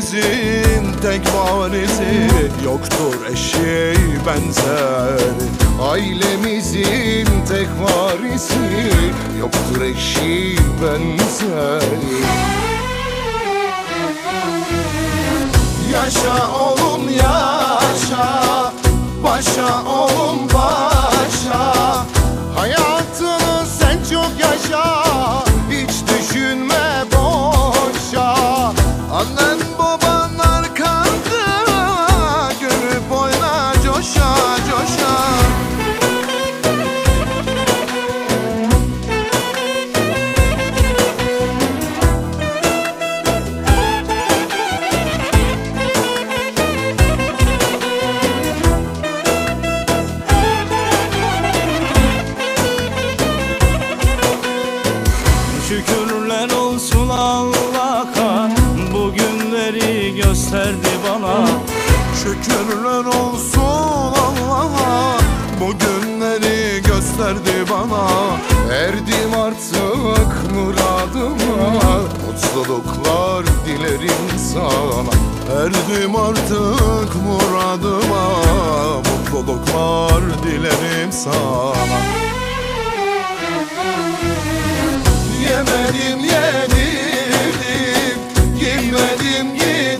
denizin tek fanesi Yoktur eşi benzer. Ailemizin tek varisi Yoktur eşi benzer. Yaşa oğlum yaşa. Başa oğlum başa Şükürler olsun Allah'a. Bu günleri gösterdi bana. Erdim artık muradıma. Mutluluklar dilerim sana. Erdim artık muradıma. Mutluluklar dilerim sana. Yemedim yedirdim. Yemedim yedirdim.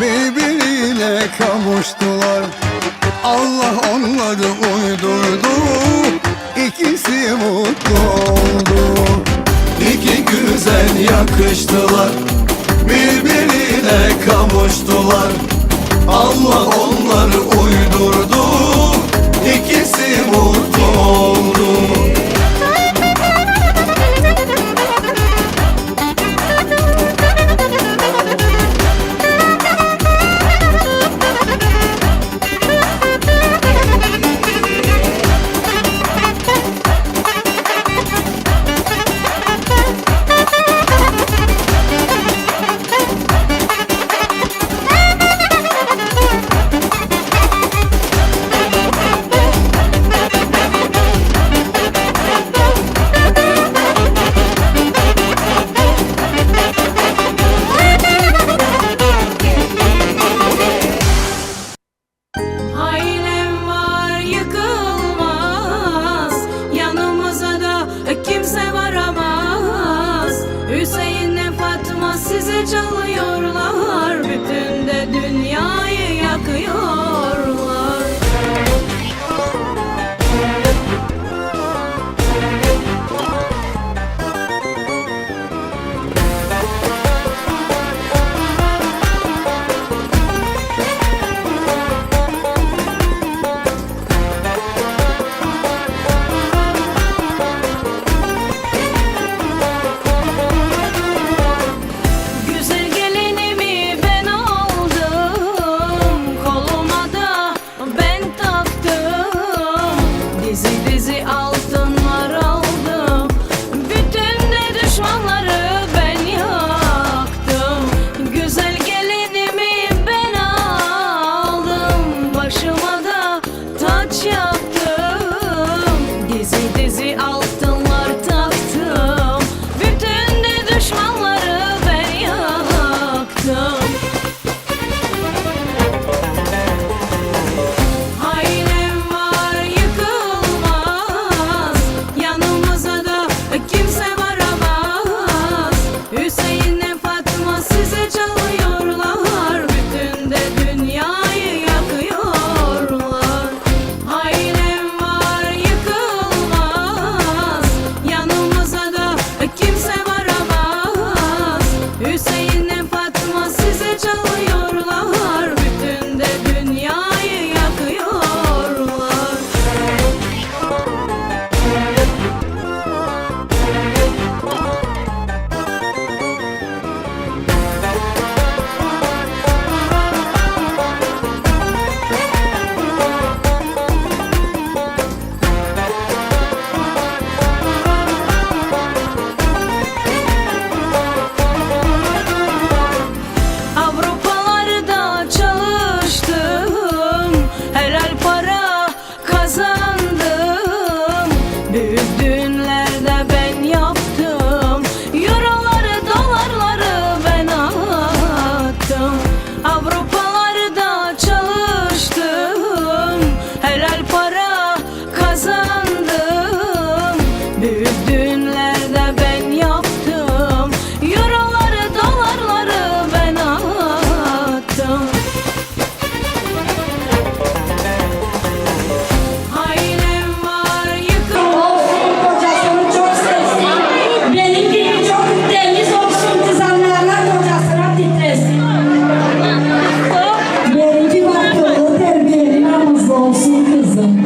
birbirine kavuştular. Allah onları uydurdu. İkisi mutlu oldu. İki güzel yakıştılar. Birbirine kavuştular. Allah onları uydurdu. İkisi mutlu oldu. Amazon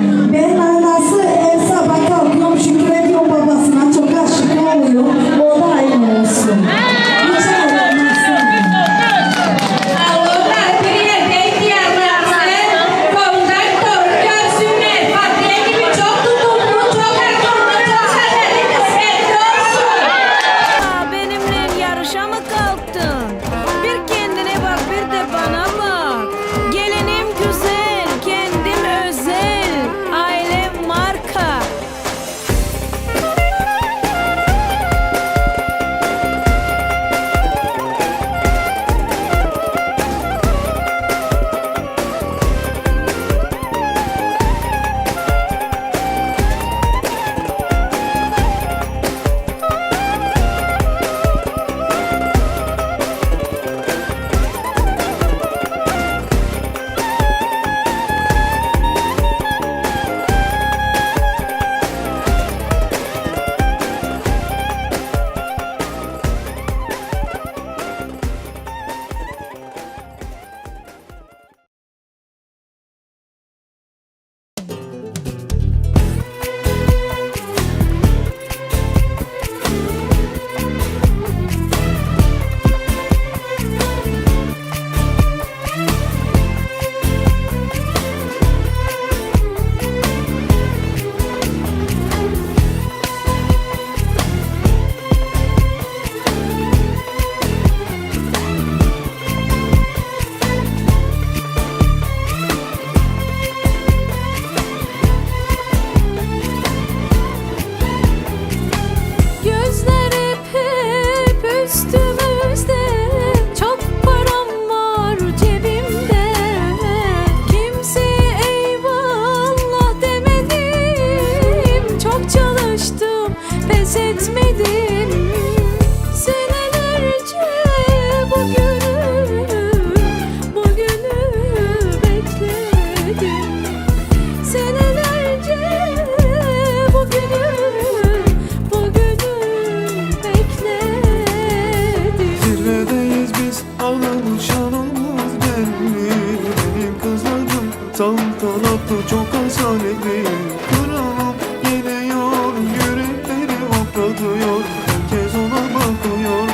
Saltanatlı çok asaletli. Kralım geliyor Yürekleri hoplatıyor Herkes ona bakıyor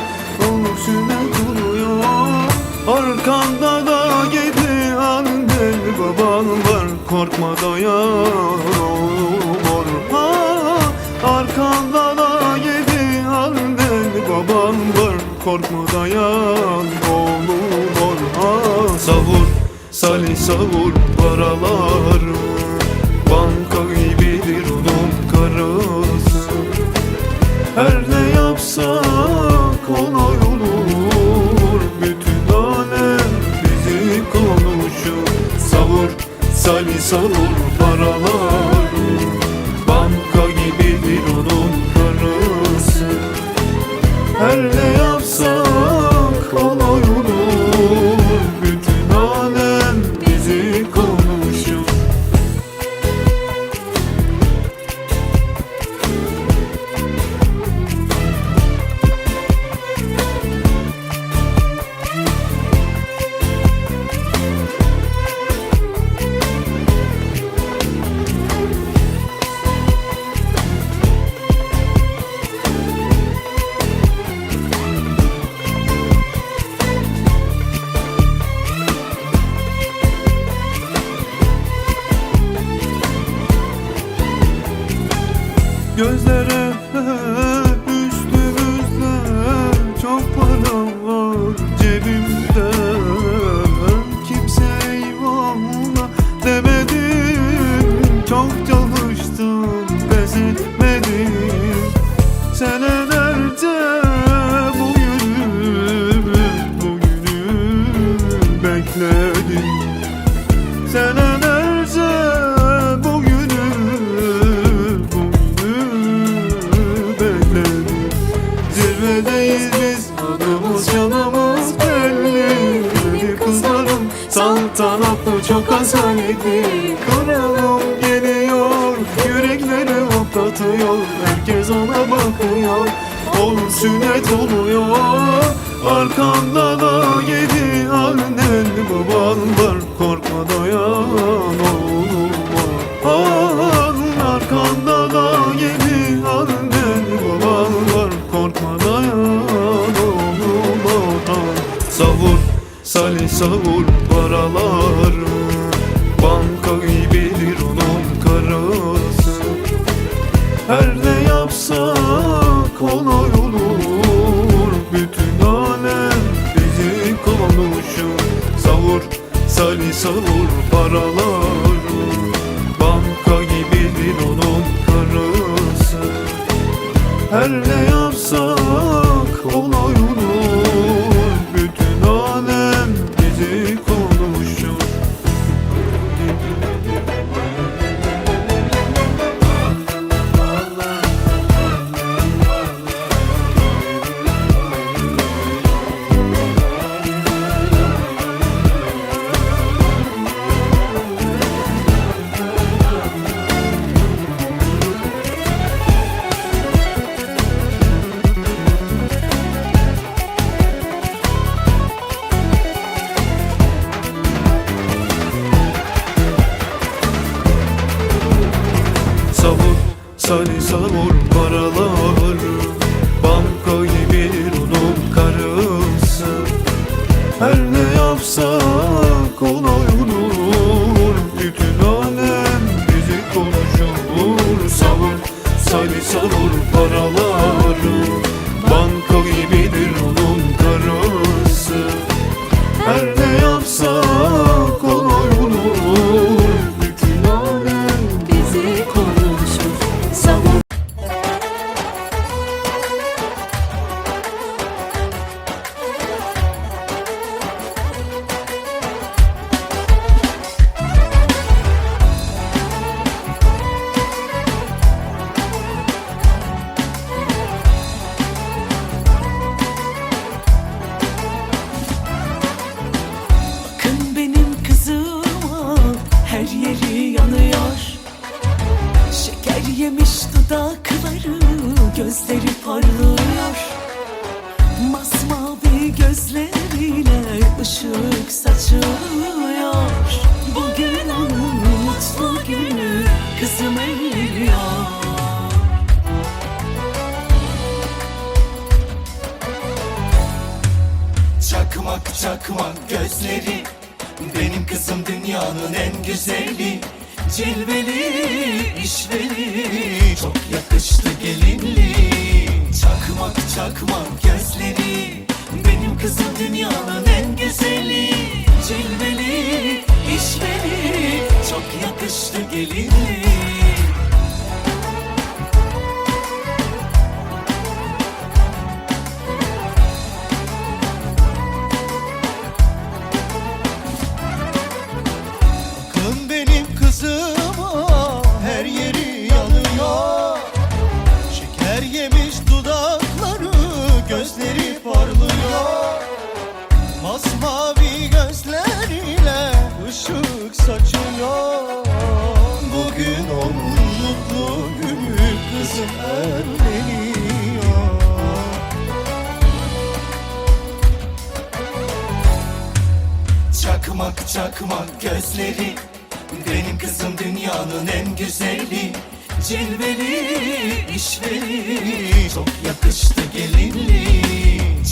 Olur sünnet oluyor Arkanda da yedi annen baban var. Korkma dayan oğlum Arkanda da yedi annen baban var. Korkma dayan oğlum Salih savur paralar Banka gibidir onun karısı Her ne yapsak kolay olur. Bütün alem bizi konuşur. Savur Salih savur paralar Arkanda da yedi annen baban var Korkma dayan oğlum var Arkanda da yedi annen baban var Korkma dayan oğlum var Savur Salih savur paralar savur paralar konuşur Savur, sani savur paralar gözleri parlıyor. Masmavi gözleriyle ışık saçıyor Bugün onun kızım elliyor Çakmak çakmak gözleri Benim kızım dünyanın en güzeli Cilveli, işveli Çok yakıştı gelinli. Çakmak çakmak gözleri Benim kızım dünyanın en güzeli. Cilveli, işveli Çok yakıştı gelinli Çakmak çakmak gözleri. Benim kızım dünyanın en güzeli. Cilveli, işveli. Çok yakıştı gelinli.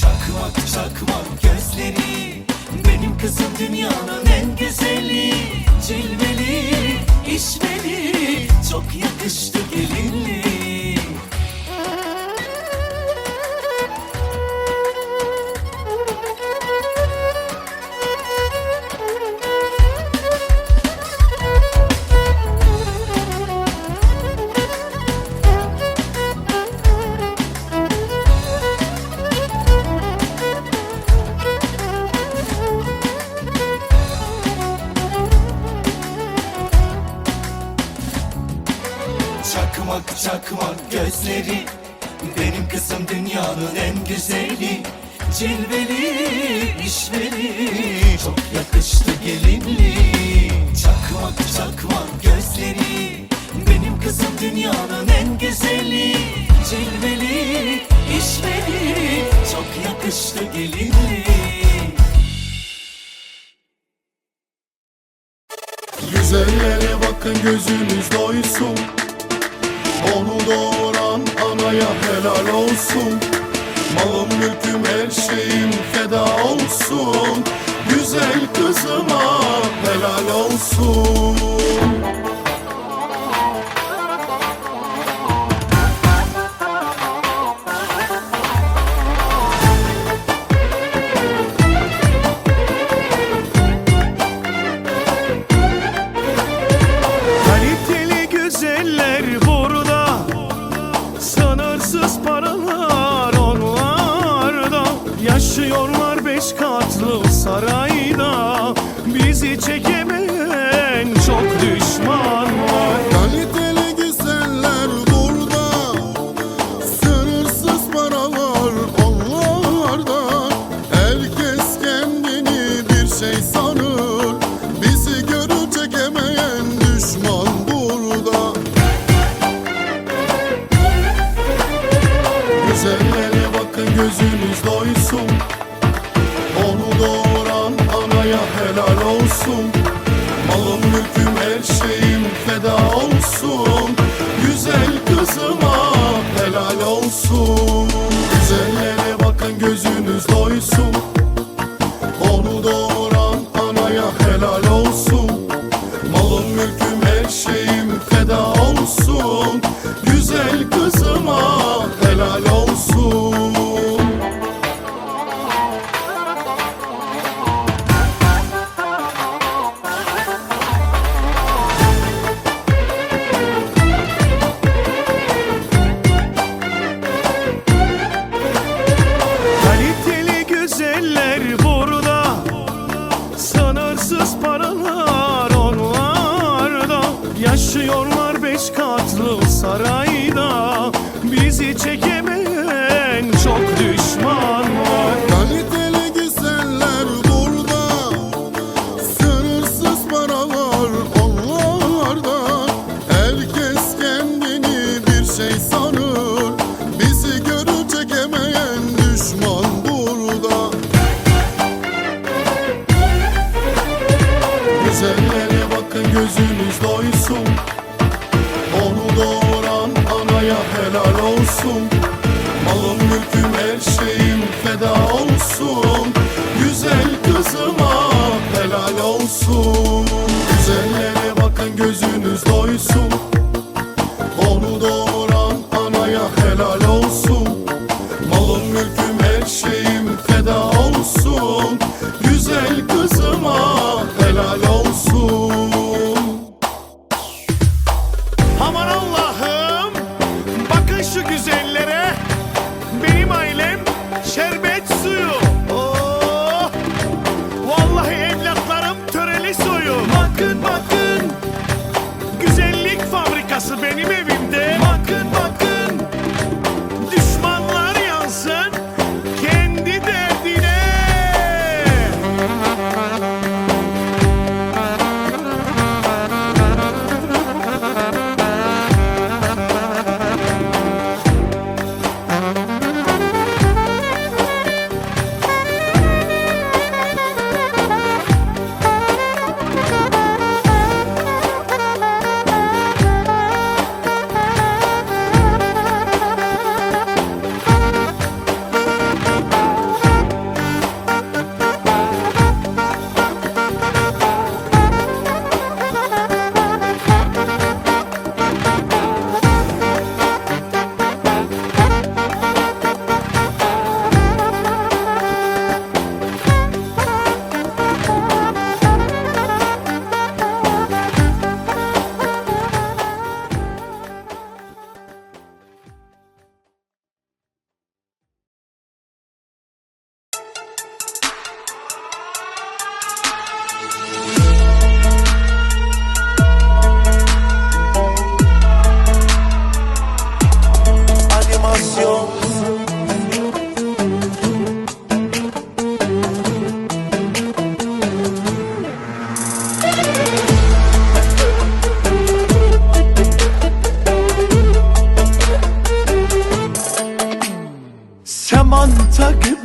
Çakmak çakmak gözleri. Benim kızım dünyanın en güzeli dünyanın en güzeli. Cilveli, işveli Çok yakıştı gelinli Güzellere bakın gözünüz doysun. Onu doğuran anaya helal olsun. Malım mülküm her şeyim feda olsun. Güzel kızıma helal olsun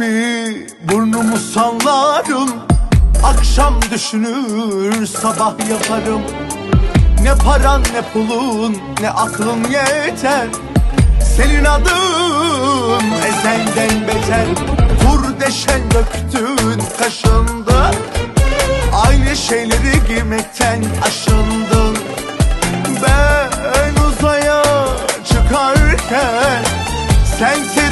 gibi burnumu sallarım. Akşam düşünür sabah yaparım. Ne paran ne pulun ne aklın yeter. Senin adın ezelden beter. Vur deşen döktün kaşındı. Aynı şeyleri giymekten aşındın. Ben uzaya çıkarken Sensin